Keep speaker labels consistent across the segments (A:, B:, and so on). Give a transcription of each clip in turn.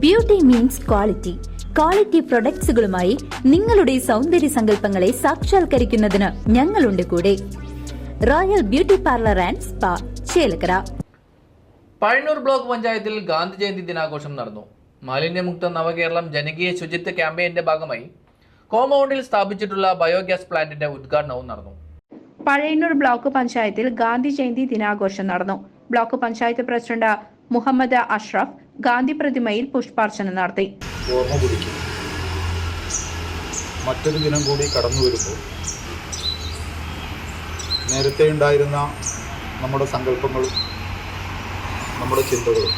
A: Beauty means quality quality പ്രൊഡക്ട്സുകളുമായി നിങ്ങളുടെ സൗന്ദര്യ സങ്കല്പങ്ങളെ സാക്ഷാത്കരിക്കുന്നതിന് ഞങ്ങളുണ്ട് കൂടെ. Royal beauty parlour and spa Chelakkara.
B: Pazhayur block പഞ്ചായത്തിൽ ഗാന്ധി ജയന്തി ദിനാഘോഷം നടന്നു. മാലിന്യമുക്ത നവകേരളം ജനകീയ ശുചിത്വ ക്യാമ്പയിന്റെ ഭാഗമായി കോമ്പൗണ്ടിൽ സ്ഥാപിച്ചിട്ടുള്ള ബയോഗ്യാസ് പ്ലാന്റിന്റെ ഉദ്ഘാടനവും നടന്നു.
C: പഴയന്നൂർ ബ്ലോക്ക് പഞ്ചായത്തിൽ ഗാന്ധി ജയന്തി ദിനാഘോഷം നടന്നു. ബ്ലോക്ക് പഞ്ചായത്ത് പ്രസിഡന്റ് മുഹമ്മദ് അഷ്റഫ് ഗാന്ധി പ്രതിമയിൽ പുഷ്പാർച്ചന നടത്തി.
D: മറ്റൊരു ദിനം കൂടി കടന്നു വരുമ്പോൾ നേരത്തെ ഉണ്ടായിരുന്ന നമ്മുടെ സങ്കല്പങ്ങളും നമ്മുടെ ചിന്തകളും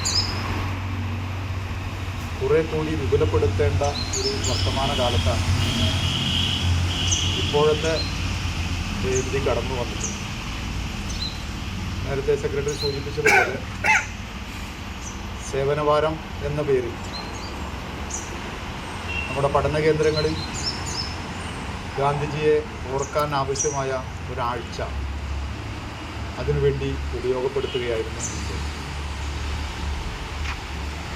D: കുറെ കൂടി വിപുലപ്പെടുത്തേണ്ട ഒരു വർത്തമാന കാലത്താണ് ഇപ്പോഴത്തെ ജയന്തി കടന്നു വന്നിട്ടുണ്ട് നേരത്തെ സെക്രട്ടറി സൂചിപ്പിച്ചതുപോലെ സേവനവാരം എന്ന പേരിൽ നമ്മുടെ പഠന കേന്ദ്രങ്ങളിൽ ഗാന്ധിജിയെ ഓർക്കാൻ ആവശ്യമായ ഒരാഴ്ച അതിനുവേണ്ടി ഉപയോഗപ്പെടുത്തുകയായിരുന്നു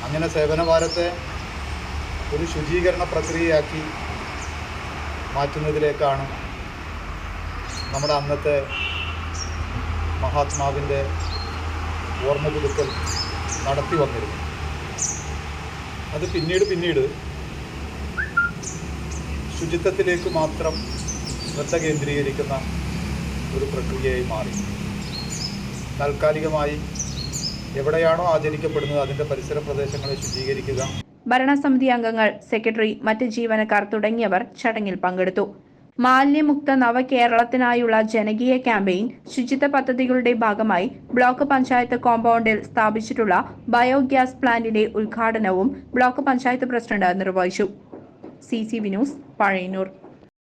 D: അങ്ങനെ സേവനവാരത്തെ ഒരു ശുചീകരണ പ്രക്രിയയാക്കി മാറ്റുന്നതിലേക്കാണ് നമ്മുടെ അന്നത്തെ മഹാത്മാവിന്റെ ഓർമ്മ പുതുക്കൽ നടത്തി വന്നിരുന്നു. അത് പിന്നീട് പിന്നീട് ശുചിത്വത്തിലേക്ക് മാത്രം ശ്രദ്ധ കേന്ദ്രീകരിക്കുന്ന ഒരു പ്രക്രിയയായി മാറി. താൽക്കാലികമായി എവിടെയാണോ ആചരിക്കപ്പെടുന്നത് അതിന്റെ പരിസര പ്രദേശങ്ങളെ ശുചീകരിക്കുക.
C: ഭരണസമിതി അംഗങ്ങൾ സെക്രട്ടറി മറ്റ് ജീവനക്കാർ തുടങ്ങിയവർ ചടങ്ങിൽ പങ്കെടുത്തു. മാലിന്യമുക്ത നവകേരളത്തിനായുള്ള ജനകീയ ക്യാമ്പയിൻ ശുചിത്വ പദ്ധതികളുടെ ഭാഗമായി ബ്ലോക്ക് പഞ്ചായത്ത് കോമ്പൗണ്ടിൽ സ്ഥാപിച്ചിട്ടുള്ള ബയോഗ്യാസ് പ്ലാന്റിന്റെ ഉദ്ഘാടനവും ബ്ലോക്ക് പഞ്ചായത്ത് പ്രസിഡന്റ് നിർവഹിച്ചു. സി സി വിനൂസ് പഴയന്നൂർ.